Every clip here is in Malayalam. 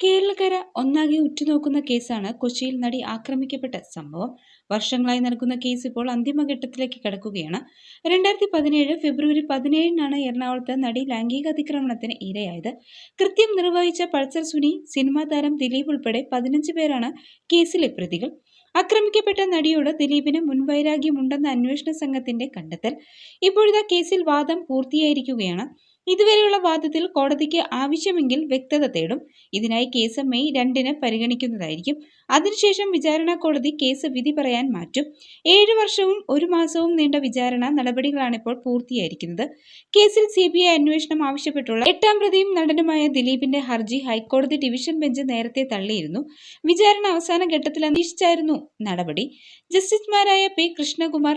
കേരളക്കര ഒന്നാകെ ഉറ്റുനോക്കുന്ന കേസാണ് കൊച്ചിയിൽ നടി ആക്രമിക്കപ്പെട്ട സംഭവം. വർഷങ്ങളായി നടക്കുന്ന കേസ് ഇപ്പോൾ അന്തിമഘട്ടത്തിലേക്ക് കടക്കുകയാണ്. രണ്ടായിരത്തി പതിനേഴ് ഫെബ്രുവരി പതിനേഴിനാണ് എറണാകുളത്ത് നടി ലൈംഗിക അതിക്രമണത്തിന് ഇരയായത്. കൃത്യം നിർവഹിച്ച പൾസർ സുനി സിനിമാ താരം ദിലീപ് ഉൾപ്പെടെ പതിനഞ്ച് പേരാണ് കേസിലെ പ്രതികൾ. ആക്രമിക്കപ്പെട്ട നടിയോട് ദിലീപിന് മുൻവൈരാഗ്യമുണ്ടെന്ന അന്വേഷണ സംഘത്തിന്റെ കണ്ടെത്തൽ. ഇപ്പോഴത്തെ കേസിൽ വാദം പൂർത്തിയായിരിക്കുകയാണ്. ഇതുവരെയുള്ള വാദത്തിൽ കോടതിക്ക് ആവശ്യമെങ്കിൽ വ്യക്തത തേടും. ഇതിനായി കേസ് മെയ് രണ്ടിന് പരിഗണിക്കുന്നതായിരിക്കും. അതിനുശേഷം വിചാരണ കോടതി കേസ് വിധി പറയാൻ മാറ്റും. ഏഴ് വർഷവും ഒരു മാസവും നീണ്ട വിചാരണ നടപടികളാണ് ഇപ്പോൾ പൂർത്തിയായിരിക്കുന്നത്. കേസിൽ സി ബി ഐ അന്വേഷണം ആവശ്യപ്പെട്ടുള്ള എട്ടാം പ്രതിയും നടനുമായ ദിലീപിന്റെ ഹർജി ഹൈക്കോടതി ഡിവിഷൻ ബെഞ്ച് നേരത്തെ തള്ളിയിരുന്നു. വിചാരണ അവസാന ഘട്ടത്തിൽ അന്വേഷിച്ചായിരുന്നു നടപടി. ജസ്റ്റിസുമാരായ പി കൃഷ്ണകുമാർ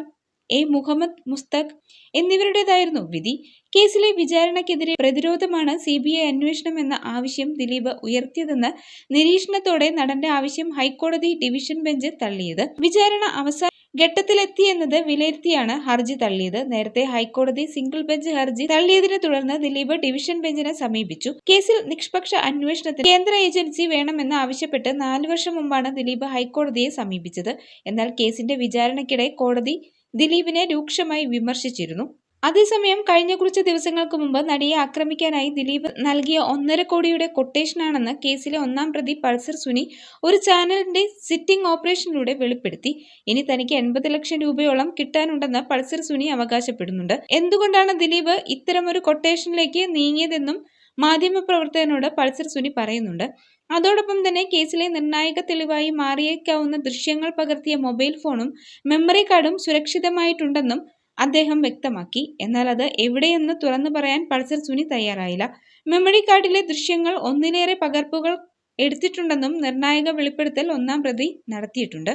എ മുഹമ്മദ് മുസ്തഖ് എന്നിവരുടേതായിരുന്നു വിധി. കേസിലെ വിചാരണയ്ക്കെതിരെ പ്രതിരോധമാണ് സി ബി ഐ അന്വേഷണം എന്ന ആവശ്യം ദിലീപ് ഉയർത്തിയതെന്ന് നിരീക്ഷണത്തോടെ നടന്റെ ആവശ്യം ഹൈക്കോടതി ഡിവിഷൻ ബെഞ്ച് തള്ളിയത്. വിചാരണ അവസാന ഘട്ടത്തിലെത്തിയെന്നത് വിലയിരുത്തിയാണ് ഹർജി തള്ളിയത്. നേരത്തെ ഹൈക്കോടതി സിംഗിൾ ബെഞ്ച് ഹർജി തള്ളിയതിനെ തുടർന്ന് ദിലീപ് ഡിവിഷൻ ബെഞ്ചിനെ സമീപിച്ചു. കേസിൽ നിഷ്പക്ഷ അന്വേഷണത്തിന് കേന്ദ്ര ഏജൻസി വേണമെന്ന് ആവശ്യപ്പെട്ട് നാലു വർഷം മുമ്പാണ് ദിലീപ് ഹൈക്കോടതിയെ സമീപിച്ചത്. എന്നാൽ കേസിന്റെ വിചാരണയ്ക്കിടെ കോടതി ദിലീപിനെ രൂക്ഷമായി വിമർശിച്ചിരുന്നു. അതേസമയം കഴിഞ്ഞ കുറച്ച് ദിവസങ്ങൾക്ക് മുമ്പ് നടിയെ ആക്രമിക്കാനായി ദിലീപ് നൽകിയ ഒന്നര കോടിയുടെ കൊട്ടേഷനാണെന്ന് കേസിലെ ഒന്നാം പ്രതി പൾസർ സുനി ഒരു ചാനലിന്റെ സിറ്റിംഗ് ഓപ്പറേഷനിലൂടെ വെളിപ്പെടുത്തി. ഇനി തനിക്ക് എൺപത് ലക്ഷം രൂപയോളം കിട്ടാനുണ്ടെന്ന് പൾസർ സുനി അവകാശപ്പെടുന്നുണ്ട്. എന്തുകൊണ്ടാണ് ദിലീപ് ഇത്തരമൊരു കൊട്ടേഷനിലേക്ക് നീങ്ങിയതെന്നും മാധ്യമപ്രവർത്തകനോട് പൾസർ സുനി പറയുന്നുണ്ട്. അതോടൊപ്പം തന്നെ കേസിലെ നിർണായക തെളിവായി മാറിയേക്കാവുന്ന ദൃശ്യങ്ങൾ പകർത്തിയ മൊബൈൽ ഫോണും മെമ്മറി കാർഡും സുരക്ഷിതമായിട്ടുണ്ടെന്നും അദ്ദേഹം വ്യക്തമാക്കി. എന്നാൽ അത് എവിടെയെന്ന് തുറന്നു പറയാൻ പൾസർ സുനി തയ്യാറായില്ല. മെമ്മറി കാർഡിലെ ദൃശ്യങ്ങൾ ഒന്നിലേറെ പകർപ്പുകൾ എടുത്തിട്ടുണ്ടെന്നും നിർണായക വെളിപ്പെടുത്തൽ ഒന്നാം പ്രതി നടത്തിയിട്ടുണ്ട്.